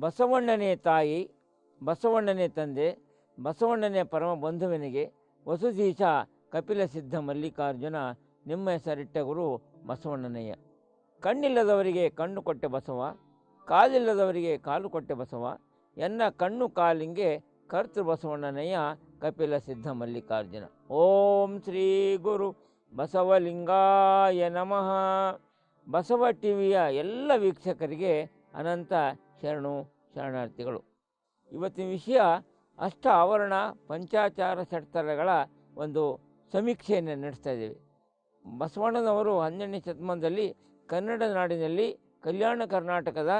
ಬಸವಣ್ಣನೇ ತಾಯಿ, ಬಸವಣ್ಣನೇ ತಂದೆ, ಬಸವಣ್ಣನೇ ಪರಮ ಬಂಧುವಿನಿಗೆ ವಸುಧೀಶ ಕಪಿಲ ಸಿದ್ಧ ಮಲ್ಲಿಕಾರ್ಜುನ, ನಿಮ್ಮ ಹೆಸರಿಟ್ಟ ಗುರು ಬಸವಣ್ಣನಯ್ಯ. ಕಣ್ಣಿಲ್ಲದವರಿಗೆ ಕಣ್ಣು ಕೊಟ್ಟೆ ಬಸವ, ಕಾಲಿಲ್ಲದವರಿಗೆ ಕಾಲು ಕೊಟ್ಟೆ ಬಸವ, ಎನ್ನ ಕಣ್ಣು ಕಾಲಿಂಗೆ ಕರ್ತೃ ಬಸವಣ್ಣನಯ್ಯ ಕಪಿಲ ಸಿದ್ಧ ಮಲ್ಲಿಕಾರ್ಜುನ. ಓಂ ಶ್ರೀ ಗುರು ಬಸವಲಿಂಗಾಯ ನಮಃ. ಬಸವ ಟಿವಿಯ ಎಲ್ಲ ವೀಕ್ಷಕರಿಗೆ ಅನಂತ ಶರಣು ಶರಣಾರ್ಥಿಗಳು. ಇವತ್ತಿನ ವಿಷಯ ಅಷ್ಟ ಆವರಣ ಪಂಚಾಚಾರ ಷಟ್ತರಗಳ ಒಂದು ಸಮೀಕ್ಷೆಯನ್ನು ನಡೆಸ್ತಾ ಇದ್ದೀವಿ. ಬಸವಣ್ಣನವರು ಹನ್ನೆರಡನೇ ಶತಮಾನದಲ್ಲಿ ಕನ್ನಡ ನಾಡಿನಲ್ಲಿ ಕಲ್ಯಾಣ ಕರ್ನಾಟಕದ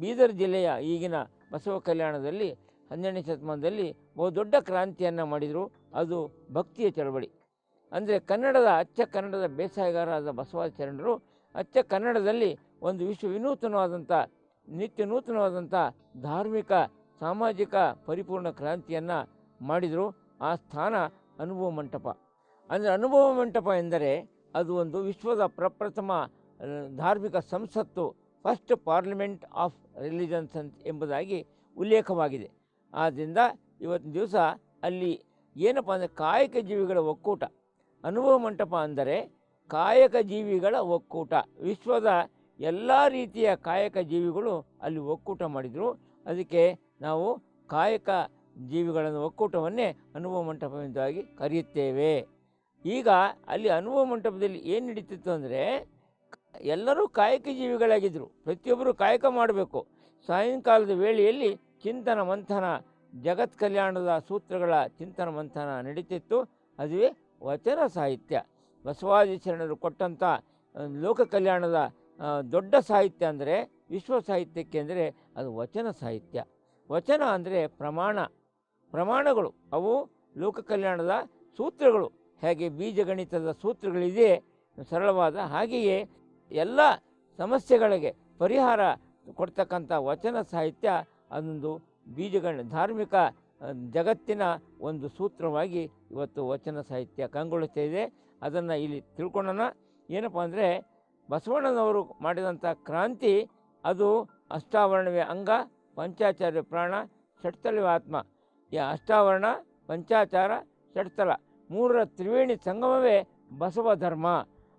ಬೀದರ್ ಜಿಲ್ಲೆಯ ಈಗಿನ ಬಸವ ಕಲ್ಯಾಣದಲ್ಲಿ ಹನ್ನೆರಡನೇ ಶತಮಾನದಲ್ಲಿ ಬಹುದೊಡ್ಡ ಕ್ರಾಂತಿಯನ್ನು ಮಾಡಿದರು. ಅದು ಭಕ್ತಿಯ ಚಳವಳಿ. ಅಂದರೆ ಕನ್ನಡದ ಅಚ್ಚ ಕನ್ನಡದ ಬೇಸಾಯಗಾರರಾದ ಬಸವಾಚರಣರು ಅಚ್ಚ ಕನ್ನಡದಲ್ಲಿ ಒಂದು ವಿಶ್ವ ವಿನೂತನವಾದಂಥ ನಿತ್ಯ ನೂತನವಾದಂಥ ಧಾರ್ಮಿಕ, ಸಾಮಾಜಿಕ ಪರಿಪೂರ್ಣ ಕ್ರಾಂತಿಯನ್ನು ಮಾಡಿದರು ಆ ಸ್ಥಾನ ಅನುಭವ ಮಂಟಪ. ಅಂದರೆ ಅನುಭವ ಮಂಟಪ ಎಂದರೆ ಅದು ಒಂದು ವಿಶ್ವದ ಪ್ರಪ್ರಥಮ ಧಾರ್ಮಿಕ ಸಂಸತ್ತು ಫಸ್ಟ್ ಪಾರ್ಲಿಮೆಂಟ್ ಆಫ್ ರಿಲಿಜನ್ಸ್ ಅಂತ ಎಂಬುದಾಗಿ ಉಲ್ಲೇಖವಾಗಿದೆ. ಆದ್ದರಿಂದ ಇವತ್ತಿನ ದಿವಸ ಅಲ್ಲಿ ಏನಪ್ಪ ಅಂದರೆ ಕಾಯಕ ಜೀವಿಗಳ ಒಕ್ಕೂಟ. ಅನುಭವ ಮಂಟಪ ಅಂದರೆ ಕಾಯಕ ಜೀವಿಗಳ ಒಕ್ಕೂಟ. ವಿಶ್ವದ ಎಲ್ಲ ರೀತಿಯ ಕಾಯಕ ಜೀವಿಗಳು ಅಲ್ಲಿ ಒಕ್ಕೂಟ ಮಾಡಿದರು. ಅದಕ್ಕೆ ನಾವು ಕಾಯಕ ಜೀವಿಗಳನ್ನು ಒಕ್ಕೂಟವನ್ನೇ ಅನುಭವ ಮಂಟಪವೆಂದಾಗಿ ಕರೆಯುತ್ತೇವೆ. ಈಗ ಅಲ್ಲಿ ಅನುಭವ ಮಂಟಪದಲ್ಲಿ ಏನು ನಡೀತಿತ್ತು ಅಂದರೆ, ಎಲ್ಲರೂ ಕಾಯಕ ಜೀವಿಗಳಾಗಿದ್ದರು ಪ್ರತಿಯೊಬ್ಬರು ಕಾಯಕ ಮಾಡಬೇಕು. ಸಾಯಂಕಾಲದ ವೇಳೆಯಲ್ಲಿ ಚಿಂತನ ಮಂಥನ, ಜಗತ್ ಕಲ್ಯಾಣದ ಸೂತ್ರಗಳ ಚಿಂತನ ಮಂಥನ ನಡೀತಿತ್ತು. ಅದುವೇ ವಚನ ಸಾಹಿತ್ಯ. ಬಸವಾದಿ ಶರಣರು ಕೊಟ್ಟಂಥ ಲೋಕ ಕಲ್ಯಾಣದ ದೊಡ್ಡ ಸಾಹಿತ್ಯ ಅಂದರೆ ವಿಶ್ವ ಸಾಹಿತ್ಯಕ್ಕೆ ಅಂದರೆ ಅದು ವಚನ ಸಾಹಿತ್ಯ. ವಚನ ಅಂದರೆ ಪ್ರಮಾಣ. ಪ್ರಮಾಣಗಳು. ಅವು ಲೋಕ ಕಲ್ಯಾಣದ ಸೂತ್ರಗಳು. ಹೇಗೆ ಬೀಜಗಣಿತದ ಸೂತ್ರಗಳಿದೆ, ಸರಳವಾದ ಹಾಗೆಯೇ ಎಲ್ಲ ಸಮಸ್ಯೆಗಳಿಗೆ ಪರಿಹಾರ ಕೊಡ್ತಕ್ಕಂಥ ವಚನ ಸಾಹಿತ್ಯ ಅದೊಂದು ಬೀಜಗಣ ಧಾರ್ಮಿಕ ಜಗತ್ತಿನ ಒಂದು ಸೂತ್ರವಾಗಿ ಇವತ್ತು ವಚನ ಸಾಹಿತ್ಯ ಕಂಗೊಳಿಸ್ತಾ ಇದೆ ಅದನ್ನು ಇಲ್ಲಿ ತಿಳ್ಕೊಳ್ಳೋಣ. ಏನಪ್ಪ ಅಂದರೆ ಬಸವಣ್ಣನವರು ಮಾಡಿದಂಥ ಕ್ರಾಂತಿ, ಅದು ಅಷ್ಟಾವರಣವೇ ಅಂಗ, ಪಂಚಾಚಾರ್ಯ ಪ್ರಾಣ ಷಟ್ತಲವೇ ಆತ್ಮ. ಈ ಅಷ್ಟಾವರಣ, ಪಂಚಾಚಾರ, ಷಟ್ತಲ ಮೂರರ ತ್ರಿವೇಣಿ ಸಂಗಮವೇ ಬಸವ ಧರ್ಮ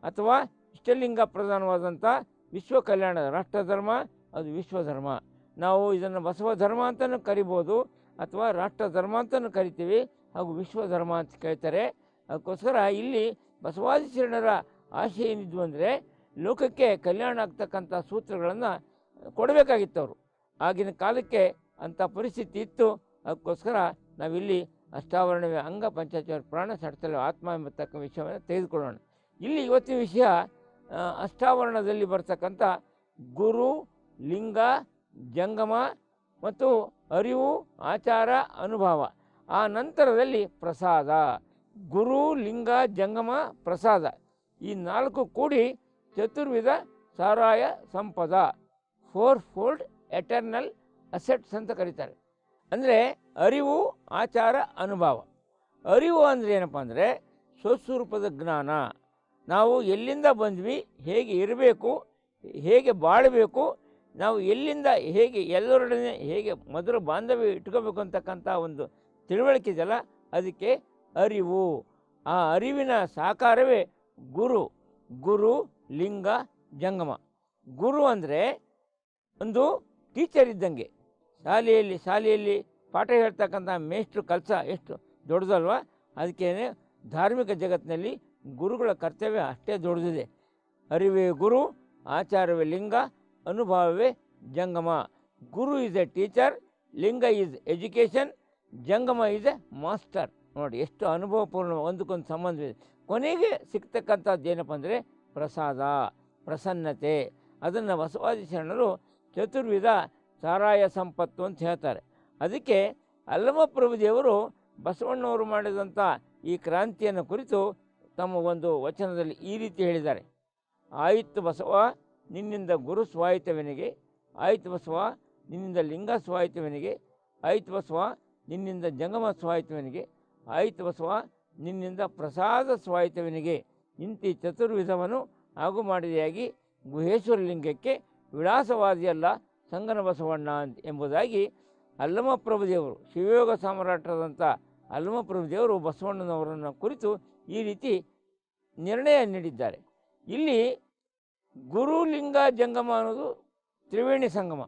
ಅಥವಾ ಇಷ್ಟಲಿಂಗ ಪ್ರಧಾನವಾದಂಥ ವಿಶ್ವ ಕಲ್ಯಾಣ ರಾಷ್ಟ್ರ ಧರ್ಮ ಅದು ವಿಶ್ವ ಧರ್ಮ. ನಾವು ಇದನ್ನು ಬಸವ ಧರ್ಮ ಅಂತಲೂ ಕರಿಬೋದು ಅಥವಾ ರಾಷ್ಟ್ರ ಧರ್ಮ ಅಂತಲೂ ಕರಿತೀವಿ, ಹಾಗೂ ವಿಶ್ವ ಧರ್ಮ ಅಂತ ಕೇಳ್ತಾರೆ. ಅದಕ್ಕೋಸ್ಕರ ಇಲ್ಲಿ ಬಸವಾದಿ ಶರಣರ ಆಶಯ ಏನಿದ್ವು ಅಂದರೆ ಲೋಕಕ್ಕೆ ಕಲ್ಯಾಣ ಆಗ್ತಕ್ಕಂಥ ಸೂತ್ರಗಳನ್ನು ಕೊಡಬೇಕಾಗಿತ್ತು ಅವರು ಆಗಿನ ಕಾಲಕ್ಕೆ ಅಂಥ ಪರಿಸ್ಥಿತಿ ಇತ್ತು. ಅದಕ್ಕೋಸ್ಕರ ನಾವಿಲ್ಲಿ ಅಷ್ಟಾವರಣವೇ ಅಂಗ ಪಂಚಾಚಾರ ಪ್ರಾಣ ಸಡ್ತಲು ಆತ್ಮ ಎಂಬತಕ್ಕ ವಿಷಯವನ್ನು ತೆಗೆದುಕೊಳ್ಳೋಣ. ಇಲ್ಲಿ ಇವತ್ತಿನ ವಿಷಯ ಅಷ್ಟಾವರಣದಲ್ಲಿ ಬರ್ತಕ್ಕಂಥ ಗುರು, ಲಿಂಗ, ಜಂಗಮ ಮತ್ತು ಅರಿವು, ಆಚಾರ, ಅನುಭವ. ಆ ನಂತರದಲ್ಲಿ ಪ್ರಸಾದ. ಗುರು, ಲಿಂಗ, ಜಂಗಮ, ಪ್ರಸಾದ. ಈ ನಾಲ್ಕು ಕೂಡಿ ಚತುರ್ವಿಧ ಸಾರಾಯ ಸಂಪದ ಫೋರ್ ಫೋಲ್ಡ್ ಎಟರ್ನಲ್ ಅಸೆಟ್ಸ್ ಅಂತ ಕರೀತಾರೆ. ಅಂದರೆ ಅರಿವು, ಆಚಾರ, ಅನುಭವ. ಅರಿವು ಅಂದರೆ ಏನಪ್ಪ ಅಂದರೆ ಸ್ವಸ್ವರೂಪದ ಜ್ಞಾನ. ನಾವು ಎಲ್ಲಿಂದ ಬಂದ್ವಿ, ಹೇಗೆ ಇರಬೇಕು, ಹೇಗೆ ಬಾಳಬೇಕು, ನಾವು ಎಲ್ಲಿಂದ, ಹೇಗೆ ಎಲ್ಲರೊಡನೆ ಹೇಗೆ ಮಧುರ ಬಾಂಧವ್ಯ ಇಟ್ಕೋಬೇಕು ಅಂತಕ್ಕಂಥ ಒಂದು ತಿಳುವಳಿಕೆ ಇದೆಯಲ್ಲ, ಅದಕ್ಕೆ ಅರಿವು. ಆ ಅರಿವಿನ ಸಾಕಾರವೇ ಗುರು. ಗುರು ಲಿಂಗ, ಜಂಗಮ. ಗುರು ಅಂದರೆ ಒಂದು ಟೀಚರ್ ಇದ್ದಂಗೆ. ಶಾಲೆಯಲ್ಲಿ ಶಾಲೆಯಲ್ಲಿ ಪಾಠ ಹೇಳ್ತಕ್ಕಂಥ ಮೇಷ್ಟ್ರು ಕೆಲಸ ಎಷ್ಟು ದೊಡ್ಡದಲ್ವ? ಅದಕ್ಕೇನೆ ಧಾರ್ಮಿಕ ಜಗತ್ತಿನಲ್ಲಿ ಗುರುಗಳ ಕರ್ತವ್ಯ ಅಷ್ಟೇ ದೊಡ್ಡದಿದೆ. ಅರಿವೇ ಗುರು, ಆಚಾರವೇ ಲಿಂಗ, ಅನುಭವವೇ ಜಂಗಮ. Guru is a teacher linga is education jangama is a master ನೋಡಿ, ಎಷ್ಟು ಅನುಭವಪೂರ್ಣ ಒಂದಕ್ಕೊಂದು ಸಂಬಂಧವಿದೆ. ಕೊನೆಗೆ ಸಿಗ್ತಕ್ಕಂಥದ್ದು ಏನಪ್ಪ ಅಂದರೆ ಪ್ರಸಾದ, ಪ್ರಸನ್ನತೆ ಅದನ್ನು ಬಸವಾದಿ ಶರಣರು ಚತುರ್ವಿಧ ಸಾರಾಯ ಸಂಪತ್ತು ಅಂತ ಹೇಳ್ತಾರೆ. ಅದಕ್ಕೆ ಅಲ್ಲಮಪ್ರಭುದೇವರು ಬಸವಣ್ಣವರು ಮಾಡಿದಂಥ ಈ ಕ್ರಾಂತಿಯನ್ನು ಕುರಿತು ತಮ್ಮ ಒಂದು ವಚನದಲ್ಲಿ ಈ ರೀತಿ ಹೇಳಿದ್ದಾರೆ. ಆಯಿತು ಬಸವ, ನಿನ್ನಿಂದ ಗುರು ಸ್ವಾಯಿತವನಿಗೆ. ಆಯಿತು ಬಸವ, ನಿನ್ನಿಂದ ಲಿಂಗ ಸ್ವಾಯಿತವನಿಗೆ. ಆಯಿತು ಬಸವ, ನಿನ್ನಿಂದ ಜಂಗಮ ಸ್ವಾಯಿತವನಿಗೆ. ಆಯಿತು ಬಸವ, ನಿನ್ನಿಂದ ಪ್ರಸಾದ ಸ್ವಾಯಿತವನಿಗೆ. ಇಂತಿ ಚತುರ್ವಿಧವನ್ನು ಹಾಗು ಮಾಡಿದೆಯಾಗಿ ಗುಹೇಶ್ವರ ಲಿಂಗಕ್ಕೆ ವಿಳಾಸವಾದಿಯಲ್ಲ ಸಂಗನ ಬಸವಣ್ಣ ಅಂತ ಎಂಬುದಾಗಿ ಅಲ್ಲಮಪ್ರಭುದೇವರು, ಶಿವಯೋಗ ಸಾಮ್ರಾಟರಾದಂಥ ಅಲ್ಲಮಪ್ರಭುದೇವರು ಬಸವಣ್ಣನವರನ್ನು ಕುರಿತು ಈ ರೀತಿ ನಿರ್ಣಯ ನೀಡಿದ್ದಾರೆ. ಇಲ್ಲಿ ಗುರುಲಿಂಗ ಜಂಗಮ ಅನ್ನೋದು ತ್ರಿವೇಣಿ ಸಂಗಮ.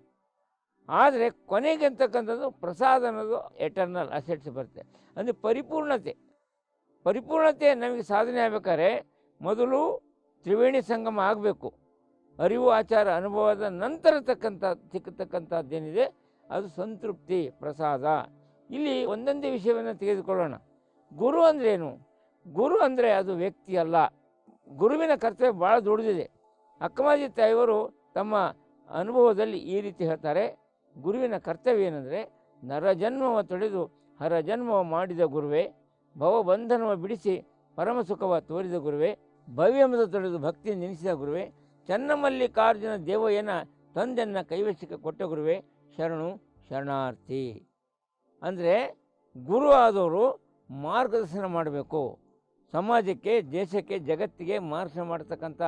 ಆದರೆ ಕೊನೆಗೆ ಅಂತಕ್ಕಂಥದ್ದು ಪ್ರಸಾದ ಅನ್ನೋದು ಎಟರ್ನಲ್ ಅಸೆಟ್ಸ್ ಬರುತ್ತೆ. ಅಂದರೆ ಪರಿಪೂರ್ಣತೆ. ಪರಿಪೂರ್ಣತೆ ನಮಗೆ ಸಾಧನೆ ಆಗಬೇಕಾದ್ರೆ ಮೊದಲು ತ್ರಿವೇಣಿ ಸಂಗಮ ಆಗಬೇಕು. ಅರಿವು, ಆಚಾರ, ಅನುಭವದ ನಂತರ ತಕ್ಕಂಥ ಸಿಕ್ಕತಕ್ಕಂಥದ್ದೇನಿದೆ ಅದು ಸಂತೃಪ್ತಿ, ಪ್ರಸಾದ. ಇಲ್ಲಿ ಒಂದೊಂದೇ ವಿಷಯವನ್ನು ತೆಗೆದುಕೊಳ್ಳೋಣ. ಗುರು ಅಂದ್ರೇನು? ಗುರು ಅಂದರೆ ಅದು ವ್ಯಕ್ತಿ ಅಲ್ಲ. ಗುರುವಿನ ಕರ್ತವ್ಯ ಭಾಳ ದೊಡ್ಡದಿದೆ. ಅಕ್ಕಮಾಜಿ ತಾಯಿಯವರು ತಮ್ಮ ಅನುಭವದಲ್ಲಿ ಈ ರೀತಿ ಹೇಳ್ತಾರೆ. ಗುರುವಿನ ಕರ್ತವ್ಯ ಏನಂದರೆ ನರಜನ್ಮವ ತೊಳೆದು ಹರಜನ್ಮವ ಮಾಡಿದ ಗುರುವೇ ಭವಬಂಧನವ ಬಿಡಿಸಿ ಪರಮಸುಖವ ತೋರಿದ ಗುರುವೇ ಭವ್ಯಮದ ತೊಡೆದು ಭಕ್ತಿ ನೆನೆಸಿದ ಗುರುವೆ, ಚನ್ನಮಲ್ಲಿಕಾರ್ಜುನ ದೇವಯ್ಯನ ತಂದೆಯನ್ನು ಕೈವಶಕ್ಕೆ ಕೊಟ್ಟ ಗುರುವೇ, ಶರಣು, ಶರಣಾರ್ಥಿ. ಅಂದರೆ ಗುರು ಆದವರು ಮಾರ್ಗದರ್ಶನ ಮಾಡಬೇಕು. ಸಮಾಜಕ್ಕೆ, ದೇಶಕ್ಕೆ, ಜಗತ್ತಿಗೆ ಮಾರ್ಗದರ್ಶನ ಮಾಡ್ತಕ್ಕಂಥ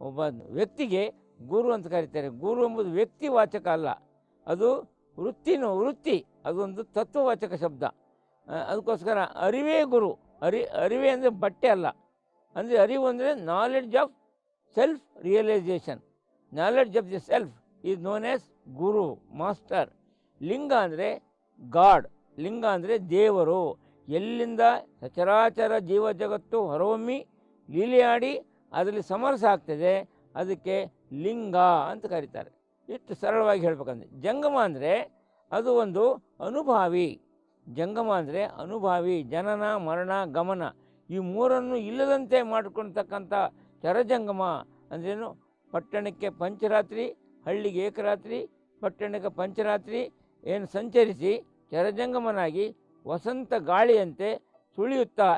ಒಬ್ಬ ವ್ಯಕ್ತಿಗೆ ಗುರು ಅಂತ ಕರೀತಾರೆ. ಗುರು ಎಂಬುದು ವ್ಯಕ್ತಿ ವಾಚಕ ಅಲ್ಲ. ಅದು ವೃತ್ತಿನೋ, ವೃತ್ತಿ ಅದೊಂದು ತತ್ವವಾಚಕ ಶಬ್ದ. ಅದಕ್ಕೋಸ್ಕರ ಅರಿವೇ ಗುರು. ಅರಿ, ಅರಿವೆ ಅಂದರೆ ಬಟ್ಟೆ ಅಲ್ಲ. ಅಂದರೆ ಅರಿವು ಅಂದರೆ knowledge of self realization knowledge of the self is known as guru master ಲಿಂಗ ಅಂದರೆ ಗಾಡ್ ಲಿಂಗ ಅಂದರೆ ದೇವರು. ಎಲ್ಲಿಂದ ಸಚರಾಚರ ಜೀವ ಜಗತ್ತು ಹೊರಹೊಮ್ಮಿ ಲೀಲಿಯಾಡಿ ಅದರಲ್ಲಿ ಸಮರಸ ಆಗ್ತದೆ, ಅದಕ್ಕೆ ಲಿಂಗ ಅಂತ ಕರೀತಾರೆ. ಇಷ್ಟು ಸರಳವಾಗಿ ಹೇಳ್ಬೇಕಂದ್ರೆ, ಜಂಗಮ ಅಂದರೆ ಅದು ಒಂದು ಅನುಭಾವಿ. ಜಂಗಮ ಅಂದರೆ ಅನುಭಾವಿ, ಜನನ, ಮರಣ, ಗಮನ. ಈ ಮೂರನ್ನು ಇಲ್ಲದಂತೆ ಮಾಡಿಕೊಳ್ತಕ್ಕಂಥ ಚರಜಂಗಮ ಅಂದ್ರೇನು? ಪಟ್ಟಣಕ್ಕೆ ಪಂಚರಾತ್ರಿ, ಹಳ್ಳಿಗೆ ಏಕರಾತ್ರಿ, ಪಟ್ಟಣಕ್ಕೆ ಪಂಚರಾತ್ರಿ, ಏನು ಸಂಚರಿಸಿ ಚರಜಂಗಮನಾಗಿ ವಸಂತ ಗಾಳಿಯಂತೆ ಸುಳಿಯುತ್ತಾ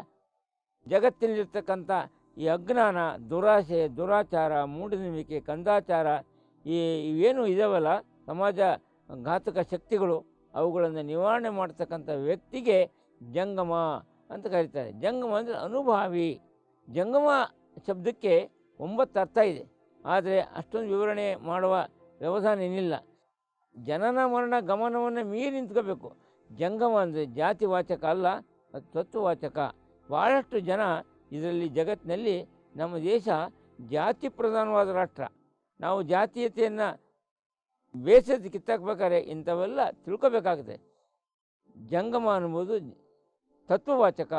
ಜಗತ್ತಿನಲ್ಲಿರ್ತಕ್ಕಂಥ ಈ ಅಜ್ಞಾನ, ದುರಾಸೆ, ದುರಾಚಾರ, ಮೂಢನಂಬಿಕೆ, ಕಂದಾಚಾರ ಈ ಇವೇನು ಇದಾವಲ್ಲ? ಸಮಾಜ ಘಾತಕ ಶಕ್ತಿಗಳು ಅವುಗಳನ್ನು ನಿವಾರಣೆ ಮಾಡ್ತಕ್ಕಂಥ ವ್ಯಕ್ತಿಗೆ ಜಂಗಮ ಅಂತ ಕರೀತಾರೆ. ಜಂಗಮ ಅಂದರೆ ಅನುಭಾವಿ. ಜಂಗಮ ಶಬ್ದಕ್ಕೆ ಒಂಬತ್ತು ಅರ್ಥ ಇದೆ. ಆದರೆ ಅಷ್ಟೊಂದು ವಿವರಣೆ ಮಾಡುವ ವ್ಯವಧಾನ ಏನಿಲ್ಲ. ಜನನ ಮರಣ ಗಮನವನ್ನು ಮೀರಿ ನಿಂತ್ಕೋಬೇಕು. ಜಂಗಮ ಅಂದರೆ ಜಾತಿ ವಾಚಕ ಅಲ್ಲ, ಅದು ತತ್ವವಾಚಕ. ಭಾಳಷ್ಟು ಜನ ಇದರಲ್ಲಿ ಜಗತ್ತಿನಲ್ಲಿ ನಮ್ಮ ದೇಶ ಜಾತಿ ಪ್ರಧಾನವಾದ ರಾಷ್ಟ್ರ. ನಾವು ಜಾತೀಯತೆಯನ್ನು ಬೇಸದ ಕಿತ್ತಾಕ್ಬೇಕಾದ್ರೆ ಇಂಥವೆಲ್ಲ ತಿಳ್ಕೋಬೇಕಾಗುತ್ತೆ. ಜಂಗಮ ಅನ್ನುವುದು ತತ್ವವಾಚಕ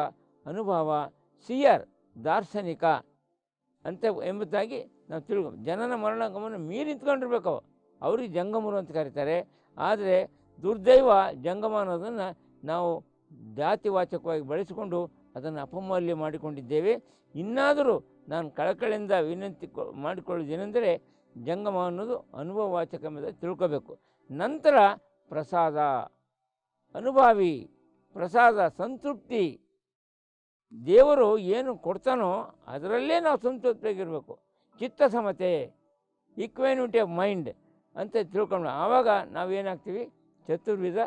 ಅನುಭವ ಸಿಯರ್ ದಾರ್ಶನಿಕ ಅಂತ ಎಂಬುದಾಗಿ ನಾವು ತಿಳ್ಕೊ, ಜನನ ಮರಣ ಗಮನ ಮೀರಿ ನಿಂತ್ಕೊಂಡಿರ್ಬೇಕು ಅವು. ಅವ್ರಿಗೆ ಜಂಗಮರು ಅಂತ ಕರೀತಾರೆ. ಆದರೆ ದುರ್ದೈವ ಜಂಗಮ ಅನ್ನೋದನ್ನು ನಾವು ಜಾತಿವಾಚಕವಾಗಿ ಬಳಸಿಕೊಂಡು ಅದನ್ನು ಅಪಮೌಲ್ಯ ಮಾಡಿಕೊಂಡಿದ್ದೇವೆ. ಇನ್ನಾದರೂ ನಾನು ಕಳಕಳಿಯಿಂದ ವಿನಂತಿ ಮಾಡಿಕೊಳ್ಳೋದೇನೆಂದರೆ ಜಂಗಮ ಅನ್ನೋದು ಅನುಭವವಾಚಕ ಎಂಬುದಾಗಿ ತಿಳ್ಕೋಬೇಕು. ನಂತರ ಪ್ರಸಾದ. ಅನುಭಾವಿ ಪ್ರಸಾದ ಸಂತೃಪ್ತಿ. ದೇವರು ಏನು ಕೊಡ್ತಾನೋ ಅದರಲ್ಲೇ ನಾವು ಸಂತೃಪ್ತಿಯಾಗಿರಬೇಕು ಚಿತ್ತ ಸಮತೆ ಈಕ್ವೇನಿಟಿ ಆಫ್ ಮೈಂಡ್ ಅಂತ ತಿಳ್ಕೊಂಡು ಆವಾಗ ನಾವೇನಾಗ್ತೀವಿ? ಚತುರ್ವಿಧ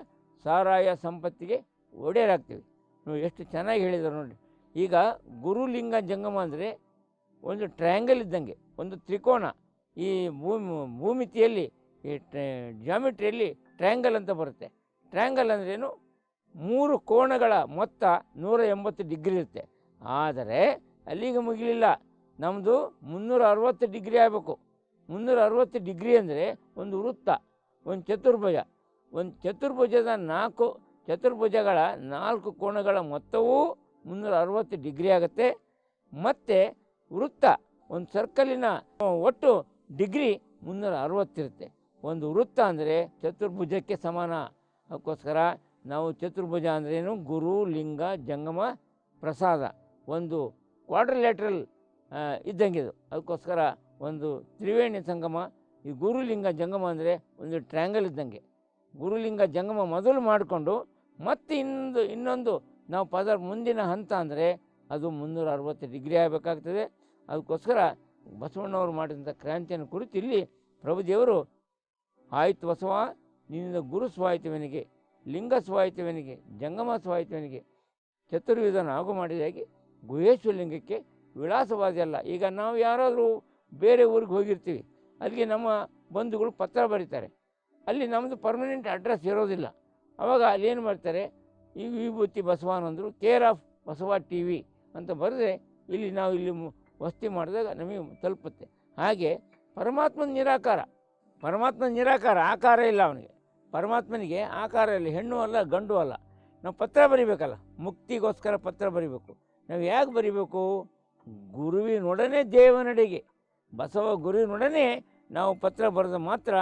ಸಾರಾಯ ಸಂಪತ್ತಿಗೆ ಒಡೆಯರಾಗ್ತೀವಿ. ನೀವು ಎಷ್ಟು ಚೆನ್ನಾಗಿ ಹೇಳಿದ್ರು ನೋಡಿ. ಈಗ ಗುರುಲಿಂಗ ಜಂಗಮ ಅಂದರೆ ಒಂದು ಟ್ರಯಾಂಗಲ್ ಇದ್ದಂಗೆ, ಒಂದು ತ್ರಿಕೋನ. ಈ ಭೂಮಿ, ಭೂಮಿತಿಯಲ್ಲಿ, ಈ ಜಾಮಿಟ್ರಿಯಲ್ಲಿ ಟ್ರಯಾಂಗಲ್ ಅಂತ ಬರುತ್ತೆ. ಟ್ರಯಾಂಗಲ್ ಅಂದ್ರೇನು? ಮೂರು ಕೋಣಗಳ ಮೊತ್ತ ನೂರ ಎಂಬತ್ತು ಡಿಗ್ರಿ ಇರುತ್ತೆ. ಆದರೆ ಅಲ್ಲಿಗೆ ಮುಗಿಲಿಲ್ಲ. ನಮ್ಮದು ಮುನ್ನೂರ ಅರವತ್ತು ಡಿಗ್ರಿ ಆಗಬೇಕು. ಮುನ್ನೂರ ಅರವತ್ತು ಡಿಗ್ರಿ ಅಂದರೆ ಒಂದು ವೃತ್ತ, ಒಂದು ಚತುರ್ಭುಜ. ಒಂದು ಚತುರ್ಭುಜದ ನಾಲ್ಕು ಚತುರ್ಭುಜಗಳ ನಾಲ್ಕು ಕೋಣಗಳ ಮೊತ್ತವೂ ಮುನ್ನೂರ ಅರವತ್ತು ಡಿಗ್ರಿ ಆಗುತ್ತೆ. ಮತ್ತು ವೃತ್ತ, ಒಂದು ಸರ್ಕಲಿನ ಒಟ್ಟು ಡಿಗ್ರಿ ಮುನ್ನೂರ ಅರವತ್ತಿರುತ್ತೆ ಒಂದು ವೃತ್ತ ಅಂದರೆ ಚತುರ್ಭುಜಕ್ಕೆ ಸಮಾನ. ಅದಕ್ಕೋಸ್ಕರ ನಾವು ಚತುರ್ಭುಜ ಅಂದ್ರೇನು ಗುರು, ಲಿಂಗ, ಜಂಗಮ, ಪ್ರಸಾದ. ಒಂದು ಕ್ವಾಡ್ರಿಲ್ಯಾಟ್ರಲ್ ಇದ್ದಂಗೆ ಇದು. ಅದಕ್ಕೋಸ್ಕರ ಒಂದು ತ್ರಿವೇಣಿ ಸಂಗಮ, ಈ ಗುರುಲಿಂಗ ಜಂಗಮ ಅಂದರೆ ಒಂದು ಟ್ರ್ಯಾಂಗಲ್ ಇದ್ದಂಗೆ. ಗುರುಲಿಂಗ ಜಂಗಮ ಮೊದಲು ಮಾಡಿಕೊಂಡು ಮತ್ತೆ ಇನ್ನೊಂದು ಇನ್ನೊಂದು ನಾವು ಪದ ಮುಂದಿನ ಹಂತ ಅಂದರೆ ಅದು ಮುನ್ನೂರ ಅರವತ್ತು ಡಿಗ್ರಿ ಆಗಬೇಕಾಗ್ತದೆ. ಅದಕ್ಕೋಸ್ಕರ ಬಸವಣ್ಣವರು ಮಾಡಿದಂಥ ಕ್ರಾಂತಿಯನ್ನು ಕುರಿತು ಇಲ್ಲಿ ಪ್ರಭುದೇವರು, ಆಯ್ತು ಬಸವ ನಿನ್ನಿಂದ ಗುರು ಸ್ವಾಯಿತವನಿಗೆ ಲಿಂಗ ಸ್ವಾಯಿತವನಿಗೆ ಜಂಗಮ ಸ್ವಾಯಿತವನಿಗೆ ಚತುರ್ವಿಧನ ಆಗು ಮಾಡಿದಾಗಿ ಗುಹೇಶ್ವರ ಲಿಂಗಕ್ಕೆ ವಿಳಾಸವಾದಿ ಅಲ್ಲ. ಈಗ ನಾವು ಯಾರಾದರೂ ಬೇರೆ ಊರಿಗೆ ಹೋಗಿರ್ತೀವಿ, ಅಲ್ಲಿಗೆ ನಮ್ಮ ಬಂಧುಗಳು ಪತ್ರ ಬರೀತಾರೆ. ಅಲ್ಲಿ ನಮ್ಮದು ಪರ್ಮನೆಂಟ್ ಅಡ್ರೆಸ್ ಇರೋದಿಲ್ಲ. ಅಲ್ಲಿ ಏನು ಮಾಡ್ತಾರೆ, ಈ ವಿಭೂತಿ ಬಸವಾನಂದರು care of Basava T V ಅಂತ ಬರೆದ್ರೆ ಇಲ್ಲಿ ನಾವು ಇಲ್ಲಿ ವಸ್ತಿ ಮಾಡಿದಾಗ ನಮಗೆ ತಲುಪುತ್ತೆ. ಹಾಗೆ ಪರಮಾತ್ಮನ ನಿರಾಕಾರ ಪರಮಾತ್ಮನ ನಿರಾಕಾರ ಆಕಾರ ಇಲ್ಲ ಅವನಿಗೆ. ಪರಮಾತ್ಮನಿಗೆ ಆಕಾರ ಇಲ್ಲ, ಹೆಣ್ಣು ಅಲ್ಲ, ಗಂಡು ಅಲ್ಲ. ನಾವು ಪತ್ರ ಬರಿಬೇಕಲ್ಲ, ಮುಕ್ತಿಗೋಸ್ಕರ ಪತ್ರ ಬರಿಬೇಕು. ನಾವು ಯಾಕೆ ಬರಿಬೇಕು? ಗುರುವಿನೊಡನೆ ದೇವನಡೆಗೆ. ಬಸವ ಗುರುವಿನೊಡನೆ ನಾವು ಪತ್ರ ಬರೆದ ಮಾತ್ರ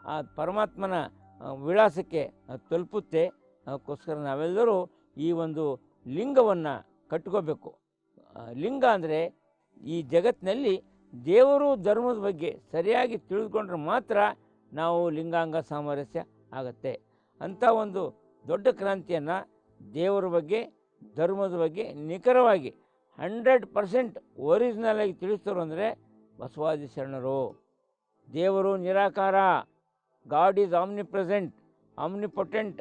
ಆ ಪರಮಾತ್ಮನ ವಿಳಾಸಕ್ಕೆ ತಲುಪುತ್ತೆ. ಅದಕ್ಕೋಸ್ಕರ ನಾವೆಲ್ಲರೂ ಈ ಒಂದು ಲಿಂಗವನ್ನು ಕಟ್ಕೋಬೇಕು. ಲಿಂಗ ಅಂದರೆ ಈ ಜಗತ್ತಿನಲ್ಲಿ ದೇವರು ಧರ್ಮದ ಬಗ್ಗೆ ಸರಿಯಾಗಿ ತಿಳಿದುಕೊಂಡ್ರೆ ಮಾತ್ರ ನಾವು ಲಿಂಗಾಂಗ ಸಾಮರಸ್ಯ ಆಗತ್ತೆ. ಅಂಥ ಒಂದು ದೊಡ್ಡ ಕ್ರಾಂತಿಯನ್ನು ದೇವರ ಬಗ್ಗೆ, ಧರ್ಮದ ಬಗ್ಗೆ ನಿಖರವಾಗಿ ಹಂಡ್ರೆಡ್ ಪರ್ಸೆಂಟ್ ಒರಿಜಿನಲಾಗಿ ತಿಳಿಸ್ತರು ಅಂದರೆ ಬಸವಾದಿ ಶರಣರು. ದೇವರು ನಿರಾಕಾರ. God is omnipresent omnipotent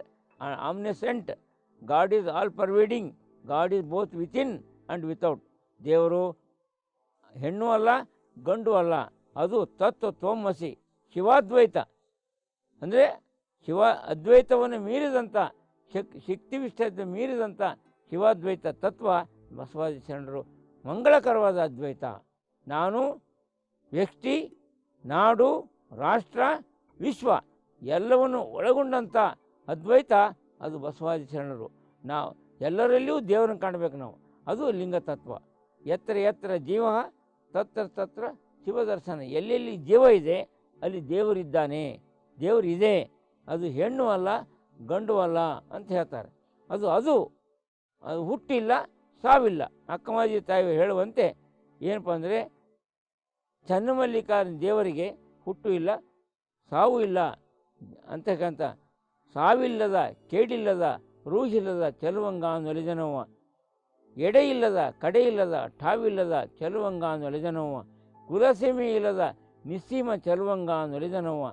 omniscient. God is all pervading, God is both within and without. ದೇವರು ಹೆಣ್ಣು ಅಲ್ಲ, ಗಂಡು ಅಲ್ಲ, ಅದು ತತ್ವ, ತೋಮಸಿ, ಶಿವಾದ್ವೈತ. ಅಂದರೆ ಶಿವ ಅದ್ವೈತವನ್ನು ಮೀರಿದಂಥ ಶಕ್ ಶಕ್ತಿ ವಿಷ್ಠತೆ ಮೀರಿದಂಥ ಶಿವಾದ್ವೈತ ತತ್ವ ಬಸವಾದಿ ಶರಣರು ಮಂಗಳಕರವಾದ ಅದ್ವೈತ. ನಾನು, ವ್ಯಕ್ತಿ, ನಾಡು, ರಾಷ್ಟ್ರ, ವಿಶ್ವ ಎಲ್ಲವನ್ನು ಒಳಗೊಂಡಂಥ ಅದ್ವೈತ ಅದು ಬಸವಾದಿ ಶರಣರು. ನಾವು ಎಲ್ಲರಲ್ಲಿಯೂ ದೇವರನ್ನು ಕಾಣಬೇಕು ನಾವು. ಅದು ಲಿಂಗ ತತ್ವ. ಎತ್ತರ ಎತ್ತರ ಜೀವ ತತ್ರ ತತ್ರ ಶಿವದರ್ಶನ. ಎಲ್ಲೆಲ್ಲಿ ಜೀವ ಇದೆ, ಅಲ್ಲಿ ದೇವರಿದ್ದಾನೆ. ದೇವರಿದೆ. ಅದು ಹೆಣ್ಣು ಅಲ್ಲ, ಗಂಡು ಅಲ್ಲ ಅಂತ ಹೇಳ್ತಾರೆ. ಅದು ಅದು ಅದು ಹುಟ್ಟಿಲ್ಲ, ಸಾವಿಲ್ಲ. ಅಕ್ಕಮಾಜಿ ತಾಯಿ ಹೇಳುವಂತೆ ಏನಪ್ಪ ಅಂದರೆ, ಚನ್ನಮಲ್ಲಿಕಾರ್ಜುನ ದೇವರಿಗೆ ಹುಟ್ಟು ಇಲ್ಲ, ಸಾವು ಇಲ್ಲ ಅಂತಕ್ಕಂಥ ಸಾವಿಲ್ಲದ, ಕೇಡಿಲ್ಲದ ರೂಹಿಲ್ಲದ ಚೆಲುವಂಗ ನೊಲಿಜನವ ಕಡೆ ಇಲ್ಲದ, ಠಾವಿಲ್ಲದ ಚೆಲುವಂಗ ನೊಲಿಜನವ ಕುಲಸೀಮೆ ಇಲ್ಲದ, ನಿಸ್ಸೀಮ ಚೆಲುವಂಗ ನೊಲಿದನವ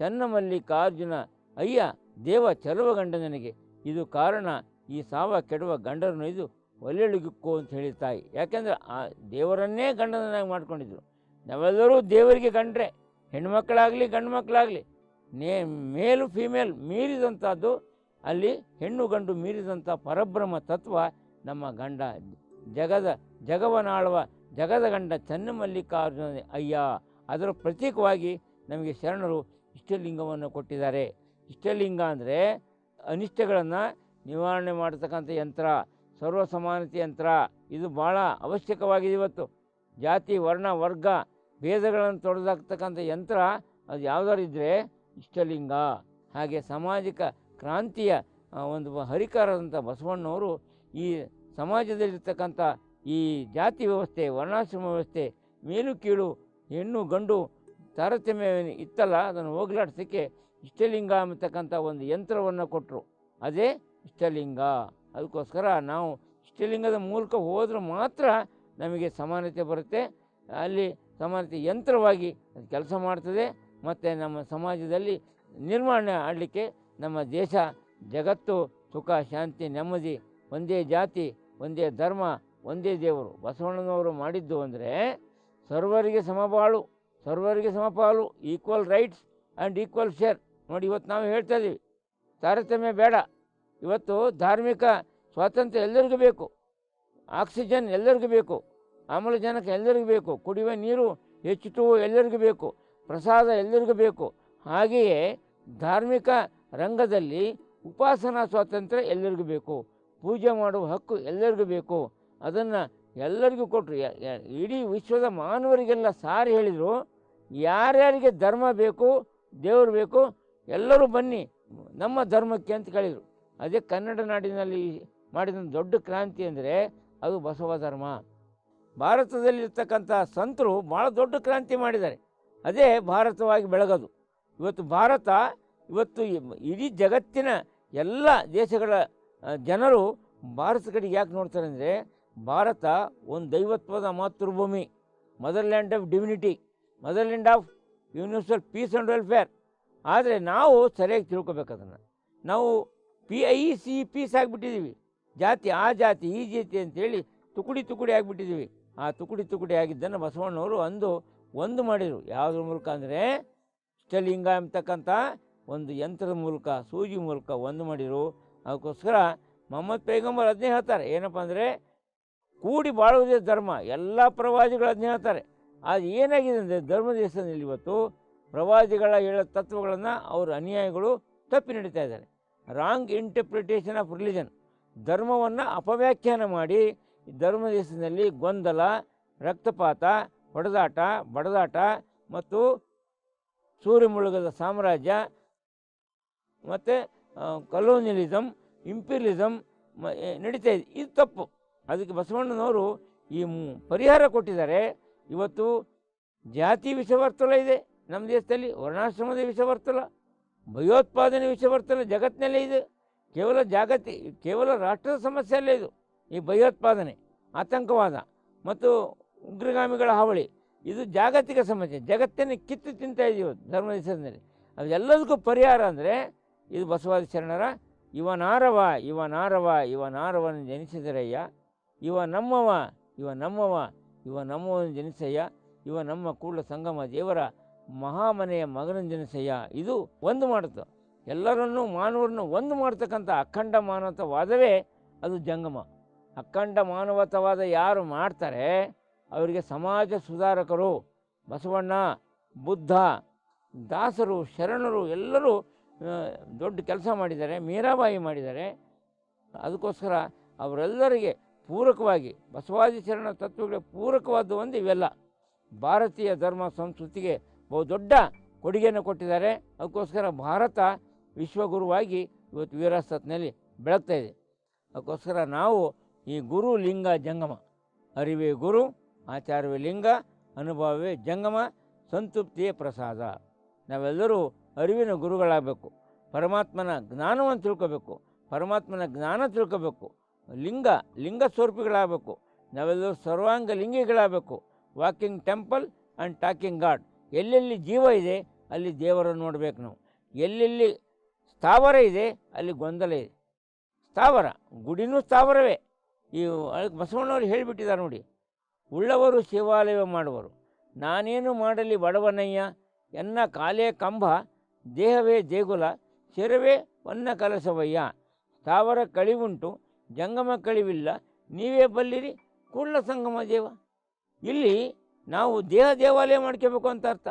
ಚನ್ನಮಲ್ಲಿಕಾರ್ಜುನ ಅಯ್ಯ, ದೇವ ಚಲುವ ಗಂಡ ನನಗೆ ಇದು ಕಾರಣ ಈ ಸಾವ ಕೆಡುವ ಗಂಡರನ್ನು ಇದು ಒಲೆಳುಗಿಕ್ಕೋ ಅಂತ ಹೇಳಿ ತಾಯಿ ಯಾಕೆಂದರೆ ಆ ದೇವರನ್ನೇ ಗಂಡನನ್ನಾಗಿ ಮಾಡ್ಕೊಂಡಿದ್ರು. ನಾವೆಲ್ಲರೂ ದೇವರಿಗೆ ಗಂಡ್ರೆ ಹೆಣ್ಮಕ್ಕಳಾಗಲಿ ಗಂಡು ಮಕ್ಕಳಾಗಲಿ ನೇ, ಮೇಲು, ಫಿಮೇಲ್ ಮೀರಿದಂಥದ್ದು, ಅಲ್ಲಿ ಹೆಣ್ಣು ಗಂಡು ಮೀರಿದಂಥ ಪರಬ್ರಹ್ಮ ತತ್ವ ನಮ್ಮ ಗಂಡ. ಜಗದ, ಜಗವನಾಳುವ ಜಗದ ಗಂಡ ಚನ್ನಮಲ್ಲಿಕಾರ್ಜುನ ಅಯ್ಯ. ಅದರ ಪ್ರತೀಕವಾಗಿ ನಮಗೆ ಶರಣರು ಇಷ್ಟಲಿಂಗವನ್ನು ಕೊಟ್ಟಿದ್ದಾರೆ. ಇಷ್ಟಲಿಂಗ ಅಂದರೆ ಅನಿಷ್ಟಗಳನ್ನು ನಿವಾರಣೆ ಮಾಡತಕ್ಕಂಥ ಯಂತ್ರ ಸರ್ವ ಸಮಾನತೆ ಯಂತ್ರ. ಇದು ಭಾಳ ಅವಶ್ಯಕವಾಗಿದೆ ಇವತ್ತು. ಜಾತಿ, ವರ್ಣ, ವರ್ಗ ಭೇದಗಳನ್ನು ತೊಡೆದಾಕ್ತಕ್ಕಂಥ ಯಂತ್ರ ಅದು ಯಾವ್ದಾರು ಇದ್ದರೆ ಇಷ್ಟಲಿಂಗ. ಹಾಗೆ ಸಾಮಾಜಿಕ ಕ್ರಾಂತಿಯ ಒಂದು ಹರಿಕಾರದಂಥ ಬಸವಣ್ಣವರು ಈ ಸಮಾಜದಲ್ಲಿರ್ತಕ್ಕಂಥ ಈ ಜಾತಿ ವ್ಯವಸ್ಥೆ, ವರ್ಣಾಶ್ರಮ ವ್ಯವಸ್ಥೆ, ಮೇಲು, ಕೀಳು, ಹೆಣ್ಣು, ಗಂಡು ತಾರತಮ್ಯ ಇತ್ತಲ್ಲ, ಅದನ್ನು ಹೋಗ್ಲಾಡ್ಸೋಕ್ಕೆ ಇಷ್ಟಲಿಂಗ ಅಂತಕ್ಕಂಥ ಒಂದು ಯಂತ್ರವನ್ನು ಕೊಟ್ಟರು ಅದೇ ಇಷ್ಟಲಿಂಗ. ಅದಕ್ಕೋಸ್ಕರ ನಾವು ಇಷ್ಟಲಿಂಗದ ಮೂಲಕ ಹೋದ್ರೆ ಮಾತ್ರ ನಮಗೆ ಸಮಾನತೆ ಬರುತ್ತೆ. ಅಲ್ಲಿ ಸಮಾನತೆ ಯಂತ್ರವಾಗಿ ಅದು ಕೆಲಸ ಮಾಡ್ತದೆ. ಮತ್ತು ನಮ್ಮ ಸಮಾಜದಲ್ಲಿ ನಿರ್ಮಾಣ ಆಡಲಿಕ್ಕೆ ನಮ್ಮ ದೇಶ, ಜಗತ್ತು ಸುಖ, ಶಾಂತಿ, ನೆಮ್ಮದಿ, ಒಂದೇ ಜಾತಿ, ಒಂದೇ ಧರ್ಮ, ಒಂದೇ ದೇವರು ಬಸವಣ್ಣನವರು ಮಾಡಿದ್ದು ಅಂದರೆ ಸರ್ವರಿಗೆ ಸಮಬಾಳು. ಸರ್ವರಿಗೆ ಸಮಪಾಲು equal rights and equal share ನೋಡಿ ಇವತ್ತು ನಾವು ಹೇಳ್ತಾ ಇದ್ದೀವಿ ತಾರತಮ್ಯ ಬೇಡ. ಇವತ್ತು ಧಾರ್ಮಿಕ ಸ್ವಾತಂತ್ರ್ಯ ಎಲ್ಲರಿಗೂ ಬೇಕು. ಆಕ್ಸಿಜನ್ ಎಲ್ಲರಿಗೂ ಬೇಕು. ಆಮ್ಲಜನಕ ಎಲ್ಲರಿಗೂ ಬೇಕು. ಕುಡಿಯುವ ನೀರು ಹೆಚ್ಚು ಎಲ್ಲರಿಗೂ ಬೇಕು. ಪ್ರಸಾದ ಎಲ್ಲರಿಗೂ ಬೇಕು. ಹಾಗೆಯೇ ಧಾರ್ಮಿಕ ರಂಗದಲ್ಲಿ ಉಪಾಸನಾ ಸ್ವಾತಂತ್ರ್ಯ ಎಲ್ಲರಿಗೂ ಬೇಕು. ಪೂಜೆ ಮಾಡುವ ಹಕ್ಕು ಎಲ್ಲರಿಗೂ ಬೇಕು. ಅದನ್ನು ಎಲ್ಲರಿಗೂ ಕೊಟ್ಟರು ಇಡೀ ವಿಶ್ವದ ಮಾನವರಿಗೆಲ್ಲ ಸಾರಿ ಹೇಳಿದರು. ಯಾರ್ಯಾರಿಗೆ ಧರ್ಮ ಬೇಕು, ದೇವರು ಬೇಕು, ಎಲ್ಲರೂ ಬನ್ನಿ, ನಮ್ಮ ಧರ್ಮಕ್ಕೆ ಅಂತ ಕೇಳಿದರು. ಅದೇ ಕನ್ನಡ ನಾಡಿನಲ್ಲಿ ಮಾಡಿದ ದೊಡ್ಡ ಕ್ರಾಂತಿ ಅಂದರೆ ಅದು ಬಸವ ಧರ್ಮ. ಭಾರತದಲ್ಲಿರ್ತಕ್ಕಂಥ ಸಂತರು ಭಾಳ ದೊಡ್ಡ ಕ್ರಾಂತಿ ಮಾಡಿದ್ದಾರೆ. ಅದೇ ಭಾರತವಾಗಿ ಬೆಳಗೋದು. ಇವತ್ತು ಭಾರತ, ಇವತ್ತು ಇಡೀ ಜಗತ್ತಿನ ಎಲ್ಲ ದೇಶಗಳ ಜನರು ಭಾರತ ಕಡೆಗೆ ಯಾಕೆ ನೋಡ್ತಾರೆ ಅಂದರೆ ಭಾರತ ಒಂದು ದೈವತ್ವದ ಮಾತೃಭೂಮಿ motherland of divinity motherland of universal peace and welfare ಆದರೆ ನಾವು ಸರಿಯಾಗಿ ತಿಳ್ಕೊಬೇಕು ಅದನ್ನು. ನಾವು ಪಿ ಐ ಸಿ ಪೀಸ್ ಆಗಿಬಿಟ್ಟಿದ್ದೀವಿ ಜಾತಿ ಆ ಜಾತಿ ಈ ಜಾತಿ ಅಂತೇಳಿ ತುಕುಡಿ ತುಕುಡಿ ಆಗಿಬಿಟ್ಟಿದ್ದೀವಿ ಆ ತುಕುಡಿ ತುಕುಡಿ ಆಗಿದ್ದನ್ನು ಬಸವಣ್ಣವರು ಅಂದು ಒಂದು ಮಾಡಿದರು. ಯಾವುದ್ರ ಮೂಲಕ ಅಂದರೆ ಇಷ್ಟಲಿಂಗ ಎಂಬತಕ್ಕಂಥ ಒಂದು ಯಂತ್ರದ ಮೂಲಕ, ಸೂಜಿ ಮೂಲಕ ಒಂದು ಮಾಡಿದರು. ಅದಕ್ಕೋಸ್ಕರ ಮೊಹಮ್ಮದ್ ಪೈಗಂಬರ್ ಅದನ್ನೇ ಹೇಳ್ತಾರೆ. ಏನಪ್ಪ ಅಂದರೆ ಕೂಡಿ ಬಾಳುವುದೇ ಧರ್ಮ. ಎಲ್ಲ ಪ್ರವಾದಿಗಳು ಅದನ್ನ ಹೇಳ್ತಾರೆ. ಅದು ಏನಾಗಿದೆ ಅಂದರೆ ಧರ್ಮ ದೇಶದಲ್ಲಿ ಇವತ್ತು ಪ್ರವಾದಿಗಳ ಹೇಳೋ ತತ್ವಗಳನ್ನು ಅವರ ಅನುಯಾಯಿಗಳು ತಪ್ಪಿ ನಡೀತಾ ಇದ್ದಾರೆ. ರಾಂಗ್ ಇಂಟರ್ಪ್ರಿಟೇಷನ್ ಆಫ್ ರಿಲಿಜನ್ ಧರ್ಮವನ್ನು ಅಪವ್ಯಾಖ್ಯಾನ ಮಾಡಿ ಧರ್ಮ ದೇಶದಲ್ಲಿ ಗೊಂದಲ, ರಕ್ತಪಾತ, ಹೊಡೆದಾಟ, ಬಡದಾಟ ಮತ್ತು ಸೂರ್ಯ ಮುಳುಗದ ಸಾಮ್ರಾಜ್ಯ ಮತ್ತು ಕಲೋನಿಯಲಿಸಮ್ ಇಂಪೀರಿಯಲಿಸಮ್ ನಡೀತಾ ಇದೆ. ಇದು ತಪ್ಪು. ಅದಕ್ಕೆ ಬಸವಣ್ಣನವರು ಈ ಪರಿಹಾರ ಕೊಟ್ಟಿದ್ದಾರೆ. ಇವತ್ತು ಜಾತಿ ವಿಷವರ್ತುಲ ಇದೆ. ನಮ್ಮ ದೇಶದಲ್ಲಿ ವರ್ಣಾಶ್ರಮದ ವಿಷವರ್ತುಲ ಭಯೋತ್ಪಾದನೆ ವಿಷವರ್ತುಲ ಜಗತ್ತಿನಲ್ಲೇ ಇದೆ. ಕೇವಲ ಜಾಗತಿ, ಕೇವಲ ರಾಷ್ಟ್ರದ ಸಮಸ್ಯೆ ಅಲ್ಲೇ ಇದು, ಈ ಭಯೋತ್ಪಾದನೆ, ಆತಂಕವಾದ ಮತ್ತು ಉಗ್ರಗಾಮಿಗಳ ಹಾವಳಿ. ಇದು ಜಾಗತಿಕ ಸಮಸ್ಯೆ. ಜಗತ್ತನ್ನು ಕಿತ್ತು ತಿಂತ ಇವತ್ತು ಧರ್ಮ ದೇಶದಲ್ಲಿ. ಅದೆಲ್ಲದಕ್ಕೂ ಪರಿಹಾರ ಅಂದರೆ ಇದು ಬಸವಾದಿ ಶರಣರ ಇವನಾರವ ಇವನಾರವ ಇವನಾರವನ್ನು ಜನಿಸಿದರಯ್ಯ ಇವ ನಮ್ಮವ ಇವ ನಮ್ಮವ, ಇವ ನಮ್ಮವನ ಜನಿಸಯ್ಯ, ಇವ ನಮ್ಮ ಕೂಡಲ ಸಂಗಮ ದೇವರ ಮಹಾಮನೆಯ ಮಗನ ಜನಿಸಯ್ಯ. ಇದು ಒಂದು ಮಾಡುತ್ತೆ. ಎಲ್ಲರನ್ನೂ, ಮಾನವರನ್ನು ಒಂದು ಮಾಡ್ತಕ್ಕಂಥ ಅಖಂಡ ಮಾನವತವಾದವೇ ಅದು ಜಂಗಮ. ಅಖಂಡ ಮಾನವತವಾದ ಯಾರು ಮಾಡ್ತಾರೆ, ಅವರಿಗೆ ಸಮಾಜ ಸುಧಾರಕರು, ಬಸವಣ್ಣ, ಬುದ್ಧ, ದಾಸರು, ಶರಣರು ಎಲ್ಲರೂ ದೊಡ್ಡ ಕೆಲಸ ಮಾಡಿದ್ದಾರೆ, ಮೀರಾಬಾಯಿ ಮಾಡಿದ್ದಾರೆ. ಅದಕ್ಕೋಸ್ಕರ ಅವರೆಲ್ಲರಿಗೆ ಪೂರಕವಾಗಿ, ಬಸವಾದಿ ಶರಣ ತತ್ವಗಳಿಗೆ ಪೂರಕವಾದ ಒಂದು ಇವೆಲ್ಲ. ಭಾರತೀಯ ಧರ್ಮ ಸಂಸ್ಕೃತಿಗೆ ಬಹು ದೊಡ್ಡ ಕೊಡುಗೆಯನ್ನು ಕೊಟ್ಟಿದ್ದಾರೆ. ಅದಕ್ಕೋಸ್ಕರ ಭಾರತ ವಿಶ್ವಗುರುವಾಗಿ ಇವತ್ತು ವೀರಾಸತ್ನಲ್ಲಿ ಬೆಳಗ್ತಾ ಇದೆ. ಅದಕ್ಕೋಸ್ಕರ ನಾವು ಈ ಗುರು ಲಿಂಗ ಜಂಗಮ, ಅರಿವೇ ಗುರು, ಆಚಾರವೇ ಲಿಂಗ, ಅನುಭವವೇ ಜಂಗಮ, ಸಂತೃಪ್ತಿಯೇ ಪ್ರಸಾದ. ನಾವೆಲ್ಲರೂ ಅರಿವಿನ ಗುರುಗಳಾಗಬೇಕು. ಪರಮಾತ್ಮನ ಜ್ಞಾನವನ್ನು ತಿಳ್ಕೋಬೇಕು. ಪರಮಾತ್ಮನ ಜ್ಞಾನ ತಿಳ್ಕೋಬೇಕು. ಲಿಂಗ ಲಿಂಗ ಸ್ವರೂಪಿಗಳಾಗಬೇಕು. ನಾವೆಲ್ಲರೂ ಸರ್ವಾಂಗ ಲಿಂಗಿಗಳಾಗಬೇಕು. Walking temple and talking God. ಎಲ್ಲೆಲ್ಲಿ ಜೀವ ಇದೆ, ಅಲ್ಲಿ ದೇವರನ್ನು ನೋಡಬೇಕು ನಾವು. ಎಲ್ಲೆಲ್ಲಿ ಸ್ಥಾವರ ಇದೆ, ಅಲ್ಲಿ ಗೊಂದಲ ಇದೆ. ಸ್ಥಾವರ, ಗುಡಿನೂ ಸ್ಥಾವರವೇ. ಈ ಬಸವಣ್ಣವರು ಹೇಳಿಬಿಟ್ಟಿದ್ದಾರೆ ನೋಡಿ. ಉಳ್ಳವರು ಶಿವಾಲಯ ಮಾಡುವರು. ನಾನೇನು ಮಾಡಲಿ ಬಡವನಯ್ಯ, ಎನ್ನ ಕಾಲೇ ಕಂಬ, ದೇಹವೇ ದೇಗುಲ, ಶಿರವೇ ಒನ್ನ ಕಲಸವಯ್ಯ ಸ್ಥಾವರ ಕಳಿವುಂಟು ಜಂಗಮ ಕಳಿವಿಲ್ಲ ನೀವೇ ಬಲ್ಲಿರಿ ಕೂಡಲ ಸಂಗಮ ದೇವ. ಇಲ್ಲಿ ನಾವು ದೇಹ ದೇವಾಲಯ ಮಾಡ್ಕೋಬೇಕು ಅಂತ ಅರ್ಥ.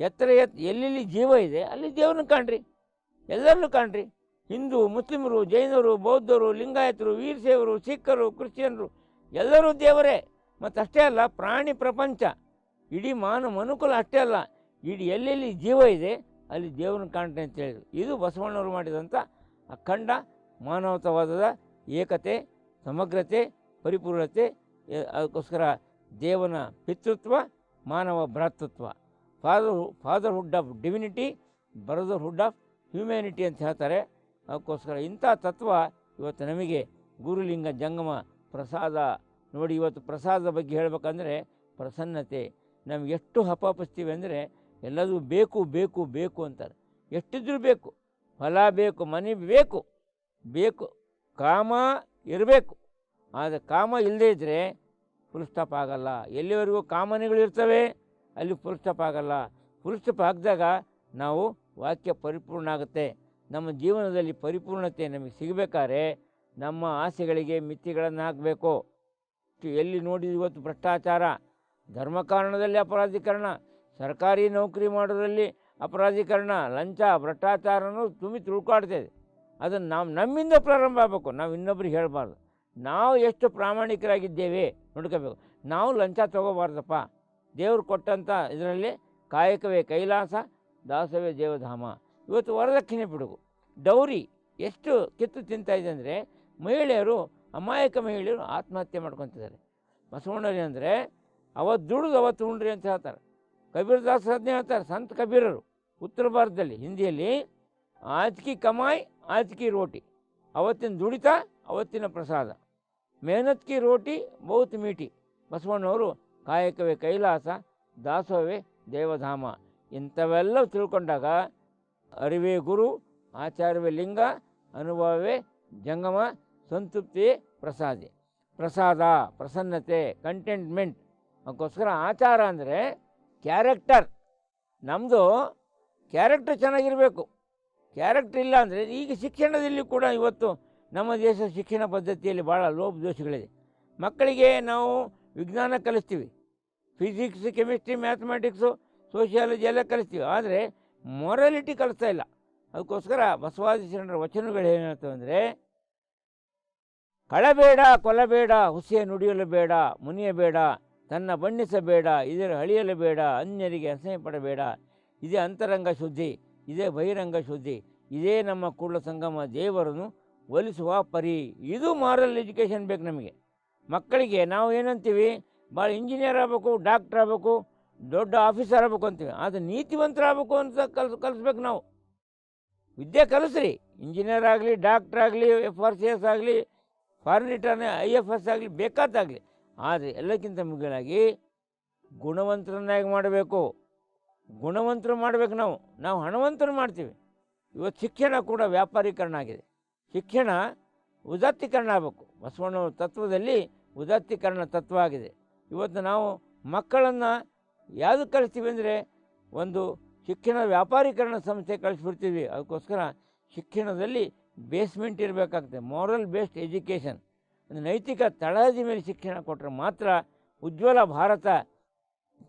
ಎತ್ತರ ಎತ್, ಎಲ್ಲೆಲ್ಲಿ ಜೀವ ಇದೆ, ಅಲ್ಲಿ ದೇವ್ರನ್ನ ಕಾಣ್ರಿ. ಎಲ್ಲರನ್ನೂ ಕಾಣ್ರಿ. ಹಿಂದೂ, ಮುಸ್ಲಿಮರು, ಜೈನರು, ಬೌದ್ಧರು, ಲಿಂಗಾಯತರು ವೀರಸೇವರು ಸಿಖ್ಖರು, ಕ್ರಿಶ್ಚಿಯನ್ರು, ಎಲ್ಲರೂ ದೇವರೇ. ಮತ್ತು ಅಷ್ಟೇ ಅಲ್ಲ, ಪ್ರಾಣಿ ಪ್ರಪಂಚ. ಇಡೀ ಮಾನ ಮನುಕುಲ ಅಷ್ಟೇ ಅಲ್ಲ, ಇಡೀ ಎಲ್ಲೆಲ್ಲಿ ಜೀವ ಇದೆ, ಅಲ್ಲಿ ದೇವ್ರನ್ನ ಕಾಣ್ರಿ ಅಂತ ಹೇಳಿದರು. ಇದು ಬಸವಣ್ಣವರು ಮಾಡಿದಂಥ ಅಖಂಡ ಮಾನವತಾವಾದದ ಏಕತೆ, ಸಮಗ್ರತೆ, ಪರಿಪೂರ್ಣತೆ ಅದಕ್ಕೋಸ್ಕರ ದೇವನ ಪಿತೃತ್ವ, ಮಾನವ ಭ್ರಾತೃತ್ವ. Father fatherhood of divinity brotherhood of humanity ಅಂತ ಹೇಳ್ತಾರೆ. ಅದಕ್ಕೋಸ್ಕರ ಇಂಥ ತತ್ವ ಇವತ್ತು ನಮಗೆ ಗುರುಲಿಂಗ ಜಂಗಮ ಪ್ರಸಾದ, ನೋಡಿ ಇವತ್ತು ಪ್ರಸಾದದ ಬಗ್ಗೆ ಹೇಳಬೇಕಂದ್ರೆ ಪ್ರಸನ್ನತೆ. ನಮ್ಗೆ ಎಷ್ಟು ಹಪಾಪಿಸ್ತೀವಿ ಅಂದರೆ ಎಲ್ಲದೂ ಬೇಕು ಬೇಕು ಬೇಕು ಅಂತಾರೆ. ಎಷ್ಟಿದ್ರೂ ಬೇಕು. ಹೊಲ ಬೇಕು, ಮನೆ ಬೇಕು. ಬೇಕು. ಕಾಮ ಇರಬೇಕು. ಆದರೆ ಕಾಮ ಇಲ್ಲದೇ ಇದ್ದರೆ ಫುಲ್ ಆಗಲ್ಲ. ಎಲ್ಲಿವರೆಗೂ ಕಾಮನೆಗಳು ಇರ್ತವೆ, ಅಲ್ಲಿ ಫುಲ್ ಆಗಲ್ಲ. ಫುಲ್ ಹಾಕಿದಾಗ ನಾವು ವಾಕ್ಯ ಪರಿಪೂರ್ಣ ಆಗುತ್ತೆ. ನಮ್ಮ ಜೀವನದಲ್ಲಿ ಪರಿಪೂರ್ಣತೆ ನಮಗೆ ಸಿಗಬೇಕಾದ್ರೆ ನಮ್ಮ ಆಸೆಗಳಿಗೆ ಮಿತಿಗಳನ್ನು ಹಾಕಬೇಕು. ಎಲ್ಲಿ ನೋಡಿದ ಇವತ್ತು ಭ್ರಷ್ಟಾಚಾರ ಧರ್ಮ ಕಾರಣದಲ್ಲಿ ಅಪರಾಧೀಕರಣ, ಸರ್ಕಾರಿ ನೌಕರಿ ಮಾಡೋದರಲ್ಲಿ ಅಪರಾಧೀಕರಣ, ಲಂಚ, ಭ್ರಷ್ಟಾಚಾರನೂ ತುಂಬಿ ತುಳ್ಕಾಡ್ತಿದೆ ಅದನ್ನು ನಾವು ನಮ್ಮಿಂದ ಪ್ರಾರಂಭ ಆಗಬೇಕು. ನಾವು ಇನ್ನೊಬ್ರಿಗೆ ಹೇಳಬಾರ್ದು. ನಾವು ಎಷ್ಟು ಪ್ರಾಮಾಣಿಕರಾಗಿದ್ದೇವೆ ನೋಡ್ಕೋಬೇಕು. ನಾವು ಲಂಚ ತೊಗೋಬಾರ್ದಪ್ಪ. ದೇವ್ರು ಕೊಟ್ಟಂಥ ಇದರಲ್ಲಿ ಕಾಯಕವೇ ಕೈಲಾಸ, ದಾಸವೇ ದೇವಧಾಮ. ಇವತ್ತು ವರದಕ್ಷಿಣೆ ಬಿಡುಗು. ಡೌರಿ ಎಷ್ಟು ಕಿತ್ತು ತಿಂತಾಯಿದೆ ಅಂದರೆ ಮಹಿಳೆಯರು, ಅಮಾಯಕ ಮಹಿಳೆಯರು ಆತ್ಮಹತ್ಯೆ ಮಾಡ್ಕೊತಿದ್ದಾರೆ. ಬಸವಣ್ಣರಿ ಅಂದರೆ ಅವತ್ತು ದುಡಿದು ಅವತ್ತು ಉಂಡ್ರಿ ಅಂತ ಹೇಳ್ತಾರೆ. ಕಬೀರ್ ದಾಸ್ ಅದನ್ನೇ ಹೇಳ್ತಾರೆ, ಸಂತ ಕಬೀರರು. ಉತ್ತರ ಭಾರತದಲ್ಲಿ, ಹಿಂದಿಯಲ್ಲಿ ಆಜ್ಕಿ ಕಮಾಯಿ ಆಜ್ಕಿ ರೋಟಿ. ಅವತ್ತಿನ ದುಡಿತ, ಅವತ್ತಿನ ಪ್ರಸಾದ. ಮೇಹನತ್ಕಿ ರೋಟಿ ಬೌತ್ ಮೀಟಿ. ಬಸವಣ್ಣವರು ಕಾಯಕವೇ ಕೈಲಾಸ ದಾಸೋವೇ ದೇವಧಾಮ. ಇಂಥವೆಲ್ಲ ತಿಳ್ಕೊಂಡಾಗ ಅರಿವೇ ಗುರು ಆಚಾರ್ಯವೇ ಲಿಂಗ, ಅನುಭವವೇ ಜಂಗಮ ಸಂತೃಪ್ತಿಯೇ ಪ್ರಸಾದಿ. ಪ್ರಸಾದ, ಪ್ರಸನ್ನತೆ ಕಂಟೆಂಟ್ಮೆಂಟ್ ಅದಕ್ಕೋಸ್ಕರ ಆಚಾರ ಅಂದರೆ ಕ್ಯಾರೆಕ್ಟರ್ ನಮ್ಮದು ಕ್ಯಾರೆಕ್ಟರ್ ಚೆನ್ನಾಗಿರಬೇಕು. ಕ್ಯಾರೆಕ್ಟರ್ ಇಲ್ಲ ಅಂದರೆ ಈಗ ಶಿಕ್ಷಣದಲ್ಲಿ ಕೂಡ ಇವತ್ತು ನಮ್ಮ ದೇಶದ ಶಿಕ್ಷಣ ಪದ್ಧತಿಯಲ್ಲಿ ಭಾಳ ಲೋಪದೋಷಗಳಿದೆ ಮಕ್ಕಳಿಗೆ ನಾವು ವಿಜ್ಞಾನ ಕಲಿಸ್ತೀವಿ. ಫಿಸಿಕ್ಸ್ ಕೆಮಿಸ್ಟ್ರಿ ಮ್ಯಾಥಮೆಟಿಕ್ಸು ಸೋಷಿಯಾಲಜಿ ಎಲ್ಲ ಕಲಿಸ್ತೀವಿ. ಆದರೆ ಮೊರಾಲಿಟಿ ಕಲಿಸ್ತಾ ಇಲ್ಲ. ಅದಕ್ಕೋಸ್ಕರ ಬಸವಾದಿ ಶರಣರ ವಚನಗಳು ಏನು ಹೇಳ್ತವೆ ಅಂದರೆ, ಕಳಬೇಡ ಕೊಲಬೇಡ ಹುಸಿಯ ನುಡಿಯಲು ಬೇಡ, ಮುನಿಯಬೇಡ, ತನ್ನ ಬಣ್ಣಿಸಬೇಡ, ಇದರ ಅಳಿಯಲು ಬೇಡ, ಅನ್ಯರಿಗೆ ಅಸಹ್ಯ ಪಡಬೇಡ ಇದೇ ಅಂತರಂಗ ಶುದ್ಧಿ. ಇದೇ ಬಹಿರಂಗ ಶುದ್ಧಿ, ಇದೇ ನಮ್ಮ ಕೂಡಲ ಸಂಗಮ ದೇವರನ್ನು ಒಲಿಸುವ ಪರಿ. ಇದು ಮಾರಲ್ ಎಜುಕೇಷನ್ ಬೇಕು ನಮಗೆ. ಮಕ್ಕಳಿಗೆ ನಾವು ಏನಂತೀವಿ? ಭಾಳ ಇಂಜಿನಿಯರ್ ಆಗಬೇಕು ಡಾಕ್ಟ್ರ್ ಆಗಬೇಕು, ದೊಡ್ಡ ಆಫೀಸರ್ ಆಗಬೇಕು ಅಂತೀವಿ. ಆದರೆ ನೀತಿವಂತರಾಗಬೇಕು ಅಂತ ಕಲ್ಸ್, ಕಲಿಸ್ಬೇಕು ನಾವು. ವಿದ್ಯೆ ಕಲಿಸ್ರಿ. ಇಂಜಿನಿಯರ್ ಆಗಲಿ ಡಾಕ್ಟ್ರ್ ಆಗಲಿ ಎಫ್ ಆರ್ ಸಿ ಎಸ್ ಆಗಲಿ foreign return I F S ಆಗಲಿ, ಬೇಕಾದಾಗಲಿ. ಆದರೆ ಎಲ್ಲಕ್ಕಿಂತ ಮುಗಿಲಾಗಿ ಗುಣವಂತರನ್ನಾಗಿ ಮಾಡಬೇಕು. ಗುಣವಂತರು ಮಾಡಬೇಕು ನಾವು. ನಾವು ಹಣವಂತರು ಮಾಡ್ತೀವಿ. ಇವತ್ತು ಶಿಕ್ಷಣ ಕೂಡ ವ್ಯಾಪಾರೀಕರಣ ಆಗಿದೆ. ಶಿಕ್ಷಣ ಉದಾತ್ತೀಕರಣ ಆಗಬೇಕು. ಬಸವಣ್ಣ ತತ್ವದಲ್ಲಿ ಉದಾತ್ತೀಕರಣ ತತ್ವ ಆಗಿದೆ. ಇವತ್ತು ನಾವು ಮಕ್ಕಳನ್ನು ಯಾವುದು ಕಳಿಸ್ತೀವಿ ಅಂದರೆ ಒಂದು ಶಿಕ್ಷಣ ವ್ಯಾಪಾರೀಕರಣ ಸಂಸ್ಥೆ ಕಳಿಸ್ಬಿಡ್ತೀವಿ. ಅದಕ್ಕೋಸ್ಕರ ಶಿಕ್ಷಣದಲ್ಲಿ ಬೇಸ್ಮೆಂಟ್ ಇರಬೇಕಾಗ್ತದೆ. ಮಾರಲ್ ಬೇಸ್ಡ್ ಎಜುಕೇಷನ್ ಒಂದು ನೈತಿಕ ತಳಹದಿ ಮೇಲೆ ಶಿಕ್ಷಣ ಕೊಟ್ಟರೆ ಮಾತ್ರ ಉಜ್ವಲ ಭಾರತ,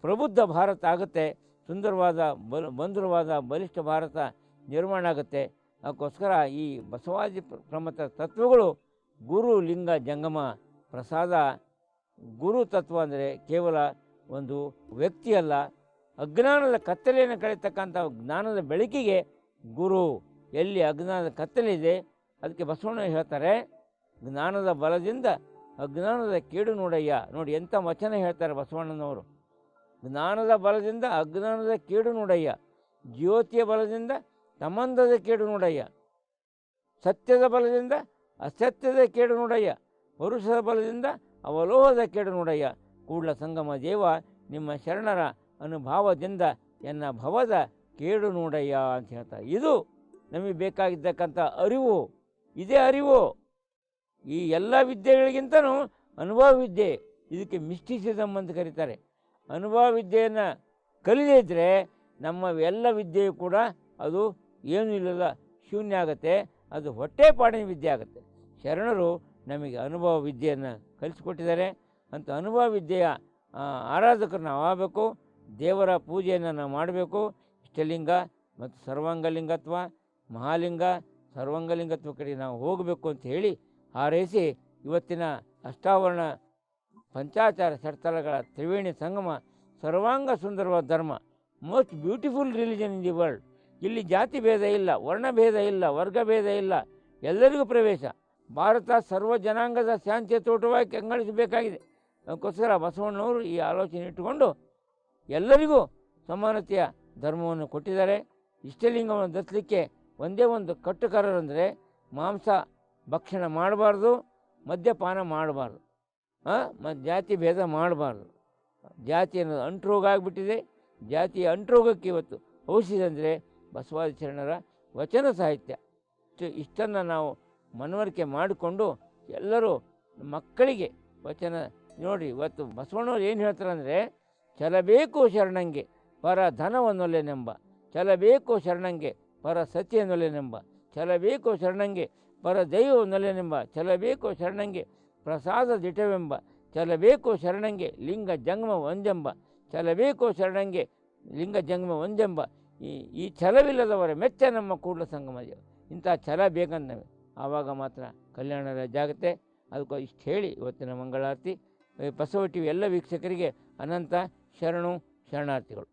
ಪ್ರಬುದ್ಧ ಭಾರತ ಆಗುತ್ತೆ. ಸುಂದರವಾದ ಬಲ, ಬಂಧುರವಾದ ಬಲಿಷ್ಠ ಭಾರತ ನಿರ್ಮಾಣ ಆಗುತ್ತೆ. ಅದಕ್ಕೋಸ್ಕರ ಈ ಬಸವಾದಿ ಪ್ರಮತ ತತ್ವಗಳು ಗುರು ಲಿಂಗ ಜಂಗಮ ಪ್ರಸಾದ. ಗುರು ತತ್ವ ಅಂದರೆ ಕೇವಲ ಒಂದು ವ್ಯಕ್ತಿ ಅಲ್ಲ, ಅಜ್ಞಾನದ ಕತ್ತಲೆಯನ್ನು ಕಳೀತಕ್ಕಂಥ ಜ್ಞಾನದ ಬೆಳಕಿಗೆ ಗುರು. ಎಲ್ಲಿ ಅಜ್ಞಾನದ ಕತ್ತಲಿದೆ ಅದಕ್ಕೆ ಬಸವಣ್ಣ ಹೇಳ್ತಾರೆ, ಜ್ಞಾನದ ಬಲದಿಂದ ಅಜ್ಞಾನದ ಕೇಡು ನೋಡಯ್ಯ. ನೋಡಿ ಎಂಥ ವಚನ ಹೇಳ್ತಾರೆ ಬಸವಣ್ಣನವರು. ಜ್ಞಾನದ ಬಲದಿಂದ ಅಜ್ಞಾನದ ಕೇಡು ನೋಡಯ್ಯ. ಜ್ಯೋತಿಯ ಬಲದಿಂದ ಸಂಬಂಧದ ಕೇಡು ನೋಡಯ್ಯ. ಸತ್ಯದ ಬಲದಿಂದ ಅಸತ್ಯದ ಕೇಡು ನೋಡಯ್ಯ. ಪರುಷದ ಬಲದಿಂದ ಅವಲೋಹದ ಕೇಡು ನೋಡಯ್ಯ. ಕೂಡಲ ಸಂಗಮ ದೇವ, ನಿಮ್ಮ ಶರಣರ ಅನುಭಾವದಿಂದ ಎನ್ನ ಭವದ ಕೇಡು ನೋಡಯ್ಯ ಅಂತ ಹೇಳ್ತಾರೆ ಇದು ನಮಗೆ ಬೇಕಾಗಿದ್ದಕ್ಕಂಥ ಅರಿವು. ಇದೇ ಅರಿವು. ಈ ಎಲ್ಲ ವಿದ್ಯೆಗಳಿಗಿಂತನೂ ಅನುಭವ ವಿದ್ಯೆ ಇದಕ್ಕೆ ಮಿಸ್ಟಿಸಿಸಮ್ ಅಂತ ಕರೀತಾರೆ. ಅನುಭವ ವಿದ್ಯೆಯನ್ನು ಕಲಿದಿದ್ದರೆ ನಮ್ಮ ಎಲ್ಲ ವಿದ್ಯೆಯು ಕೂಡ ಅದು ಏನೂ ಇಲ್ಲಲ್ಲ, ಶೂನ್ಯ ಆಗುತ್ತೆ, ಅದು ಹೊಟ್ಟೆಪಾಡಿನ ವಿದ್ಯೆ ಆಗುತ್ತೆ. ಶರಣರು ನಮಗೆ ಅನುಭವ ವಿದ್ಯೆಯನ್ನು ಕಲಿಸಿಕೊಟ್ಟಿದ್ದಾರೆ. ಅಂತ ಅನುಭವ ವಿದ್ಯೆಯ ಆರಾಧಕರು ನಾವು ಆಗಬೇಕು, ದೇವರ ಪೂಜೆಯನ್ನು ನಾವು ಮಾಡಬೇಕು. ಇಷ್ಟಲಿಂಗ ಮತ್ತು ಸರ್ವಾಂಗಲಿಂಗತ್ವ, ಮಹಾಲಿಂಗ, ಸರ್ವಾಂಗಲಿಂಗತ್ವ ಕಡೆ ನಾವು ಹೋಗಬೇಕು ಅಂತ ಹೇಳಿ ಹಾರೈಸಿ ಇವತ್ತಿನ ಅಷ್ಟಾವರಣ ಪಂಚಾಚಾರ ಷಟ್ಸ್ಥಳಗಳ ತ್ರಿವೇಣಿ ಸಂಗಮ ಸರ್ವಾಂಗ ಸುಂದರವಾದ ಧರ್ಮ. Most beautiful religion in the world ಇಲ್ಲಿ ಜಾತಿ ಭೇದ ಇಲ್ಲ ವರ್ಣಭೇದ ಇಲ್ಲ, ವರ್ಗ ಭೇದ ಇಲ್ಲ, ಎಲ್ಲರಿಗೂ ಪ್ರವೇಶ. ಭಾರತ ಸರ್ವ ಜನಾಂಗದ ಶಾಂತಿಯ ತೋಟವಾಗಿ ಕಂಗಾಳಿಸಬೇಕಾಗಿದೆ. ಅದಕ್ಕೋಸ್ಕರ ಬಸವಣ್ಣವರು ಈ ಆಲೋಚನೆ ಇಟ್ಟುಕೊಂಡು ಎಲ್ಲರಿಗೂ ಸಮಾನತೆಯ ಧರ್ಮವನ್ನು ಕೊಟ್ಟಿದ್ದಾರೆ. ಇಷ್ಟಲಿಂಗವನ್ನು ದತ್ತಲಿಕ್ಕೆ ಒಂದೇ ಒಂದು ಕಟ್ಟುಕಾರರಂದರೆ ಮಾಂಸ ಭಕ್ಷಣ ಮಾಡಬಾರ್ದು, ಮದ್ಯಪಾನ ಮಾಡಬಾರ್ದು. ಮತ್ತು ಜಾತಿ ಭೇದ ಮಾಡಬಾರ್ದು. ಜಾತಿ ಅನ್ನೋದು ಅಂಟ್ರೋಗ ಆಗಿಬಿಟ್ಟಿದೆ. ಜಾತಿಯ ಅಂಟ್ರೋಗಕ್ಕೆ ಇವತ್ತು ಔಷಧಿ ಅಂದರೆ ಬಸವಾದಿ ಶರಣರ ವಚನ ಸಾಹಿತ್ಯ. ಇಷ್ಟು ಇಷ್ಟನ್ನು ನಾವು ಮನವರಿಕೆ ಮಾಡಿಕೊಂಡು ಎಲ್ಲರೂ ಮಕ್ಕಳಿಗೆ ವಚನ ನೋಡಿ, ಇವತ್ತು ಬಸವಣ್ಣವ್ರು ಏನು ಹೇಳ್ತಾರಂದರೆ ಚಲಬೇಕು ಶರಣಂಗೆ ಪರ ಧನವನ್ನೊಲ್ಲೆನೆಂಬ, ಚಲಬೇಕು ಶರಣಂಗೆ ಪರ ಸತ್ಯನೊಲ್ಲೆನೆಂಬ, ಚಲಬೇಕು ಶರಣಂಗೆ ಪರ ದೈವವನ್ನೊಲ್ಲೆನೆಂಬ, ಚಲಬೇಕು ಶರಣಂಗೆ ಪ್ರಸಾದ ದಿಟವೆಂಬ, ಚಲಬೇಕು ಶರಣಂಗೆ ಲಿಂಗ ಜಂಗಮ ಒಂದೆಂಬ, ಚಲಬೇಕು ಶರಣಂಗೆ ಲಿಂಗ ಜಂಗಮ ಒಂದೆಂಬ, ಈ ಈ ಛಲವಿಲ್ಲದವರ ಮೆಚ್ಚ ನಮ್ಮ ಕೂಡಲ ಸಂಗಮ ಇಂಥ ಛಲ ನಮಗೆ ಆವಾಗ ಮಾತ್ರ ಕಲ್ಯಾಣ ರಾಜ್ಯ ಆಗುತ್ತೆ. ಅದಕ್ಕೋ ಇಷ್ಟು ಹೇಳಿ ಇವತ್ತಿನ ಮಂಗಳಾರತಿ. ಬಸವಟ್ಟಿ ಎಲ್ಲ ವೀಕ್ಷಕರಿಗೆ ಅನಂತ ಶರಣು ಶರಣಾರ್ಥಿಗಳು.